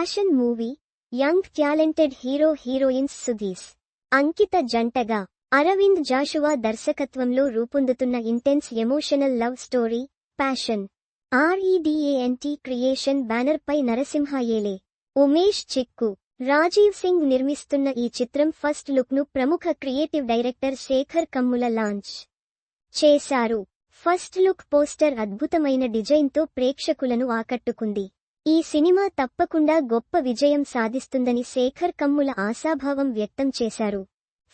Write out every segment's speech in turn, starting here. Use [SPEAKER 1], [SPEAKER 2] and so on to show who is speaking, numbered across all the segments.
[SPEAKER 1] Passion movie young talented hero heroines Sudheesh Ankitha జంటగా అరవింద్ జాషువా దర్శకత్వంలో రూపొందుతున్న intense emotional love story passion R E D A N T creation banner పై ఏలే ఉమేష్ చిక్కు రాజీవ్ సింగ్ నిర్మిస్తున్న ఈ చిత్రం first లుక్ను ప్రముఖ creative director Sekhar Kammula launch చేశారు. ఫస్ట్ లుక్ పోస్టర్ అద్భుతమైన డిజైన్తో ప్రేక్షకులను ఆకట్టుకుంది. ఈ సినిమా తప్పకుండా గొప్ప విజయం సాధిస్తుందని శేఖర్ కమ్ముల ఆశాభావం వ్యక్తం చేశారు.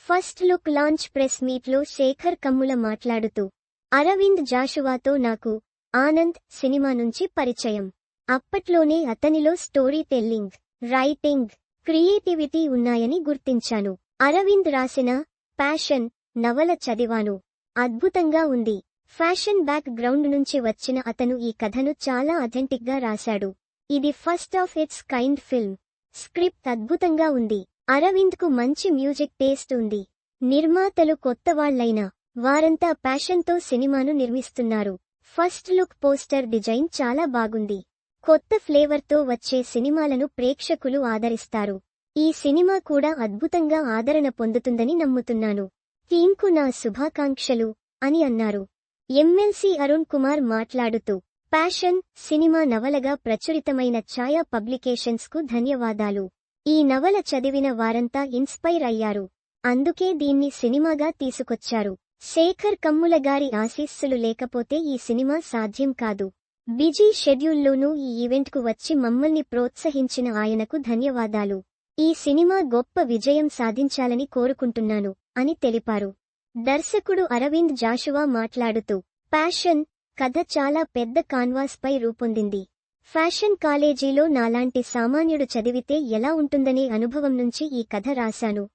[SPEAKER 1] ఫస్ట్ లుక్ లాంచ్ ప్రెస్ మీట్లో శేఖర్ కమ్ముల మాట్లాడుతూ అరవింద్ జాషువాతో నాకు ఆనంద్ సినిమా నుంచి పరిచయం. అప్పట్లోనే అతనిలో స్టోరీ టెల్లింగ్ రైటింగ్ క్రియేటివిటీ ఉన్నాయని గుర్తించాను. అరవింద్ రాసిన ప్యాషన్ నవల చదివాను. అద్భుతంగా ఉంది. ఫ్యాషన్ బ్యాక్ గ్రౌండ్ నుంచి వచ్చిన అతను ఈ కథను చాలా అథెంటిక్గా రాశాడు. ఇది first of its kind film. Script అద్భుతంగా ఉంది. అరవింద్కు మంచి మ్యూజిక్ టేస్ట్ ఉంది. నిర్మాతలు కొత్త వాళ్ళైనా వారంతా ప్యాషన్తో సినిమాను నిర్మిస్తున్నారు. ఫస్ట్ లుక్ పోస్టర్ డిజైన్ చాలా బాగుంది. కొత్త ఫ్లేవర్తో వచ్చే సినిమాలను ప్రేక్షకులు ఆదరిస్తారు. ఈ సినిమా కూడా అద్భుతంగా ఆదరణ పొందుతుందని నమ్ముతున్నాను. టీంకు నా శుభాకాంక్షలు అని అన్నారు. ఎమ్మెల్సీ అరుణ్ కుమార్ మాట్లాడుతూ ప్యాషన్ సినిమా నవలగా ప్రచురితమైన ఛాయా పబ్లికేషన్స్కు ధన్యవాదాలు. ఈ నవల చదివిన వారంతా ఇన్స్పైర్ అయ్యారు. అందుకే దీన్ని సినిమాగా తీసుకొచ్చారు. శేఖర్ కమ్ముల గారి ఆశీస్సులు లేకపోతే ఈ సినిమా సాధ్యం కాదు. బిజీ షెడ్యూల్లోనూ ఈ ఈవెంట్కు వచ్చి మమ్మల్ని ప్రోత్సహించిన ఆయనకు ధన్యవాదాలు. ఈ సినిమా గొప్ప విజయం సాధించాలని కోరుకుంటున్నాను అని తెలిపారు. దర్శకుడు అరవింద్ జాషువా మాట్లాడుతూ ప్యాషన్ కథ చాలా పెద్ద కాన్వాస్ పై రూపొందింది. ఫ్యాషన్ కాలేజీలో నాలాంటి సామాన్యుడు చదివితే ఎలా ఉంటుందనే అనుభవం నుంచి ఈ కథ రాశాను.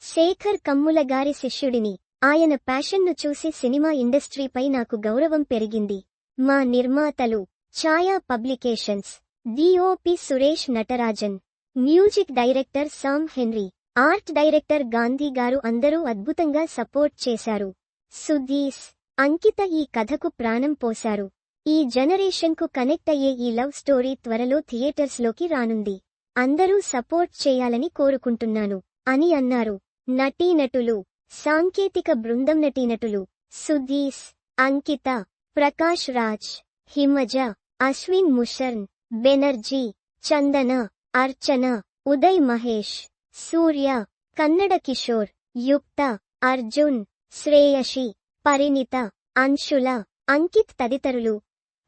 [SPEAKER 1] శేఖర్ కమ్ముల గారి శిష్యుడిని. ఆయన ప్యాషన్ను చూసి సినిమా ఇండస్ట్రీపై నాకు గౌరవం పెరిగింది. మా నిర్మాతలు. Chaya publications. DOP Suresh Natarajan. Music director Sam Henry. Art director Gandhi garu అందరూ అద్భుతంగా సపోర్ట్ చేశారు. సుధీస్. అంకిత ఈ కథకు ప్రాణం పోశారు. ఈ జనరేషన్కు కనెక్ట్ అయ్యే ఈ లవ్ స్టోరీ త్వరలో థియేటర్స్లోకి రానుంది. అందరూ సపోర్ట్ చేయాలని కోరుకుంటున్నాను అని అన్నారు. నటీనటులు సాంకేతిక బృందం నటీనటులు సుధీస్ అంకిత ప్రకాష్ రాజ్ హిమజ అశ్విన్ ముషర్న్ బెనర్జీ చందన అర్చన ఉదయ్ మహేష్ సూర్య కన్నడ కిషోర్ యుక్త అర్జున్ శ్రేయషి పరిణిత అంశుల అంకిత్ తదితరులు.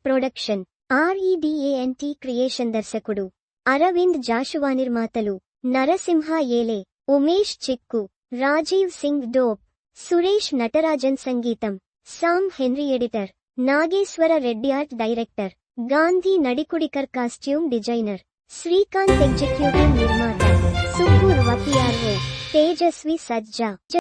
[SPEAKER 1] ప్రొడక్షన్ ఆర్ఈడిఏఎన్టీ క్రియేషన్ దర్శకుడు అరవింద్ జాషువా నిర్మాతలు నరసింహ ఏలే ఉమేష్ చిక్కు రాజీవ్ సింగ్ డోప్ సురేష్ నటరాజన్ సంగీతం Sam Henry editor Nageswara Reddy art director Gandhi Nadikudikar costume designer Srikanth executive నిర్మాత సుబ్బూర్ వపిఆర్ఓ తేజస్వి సజ్జా.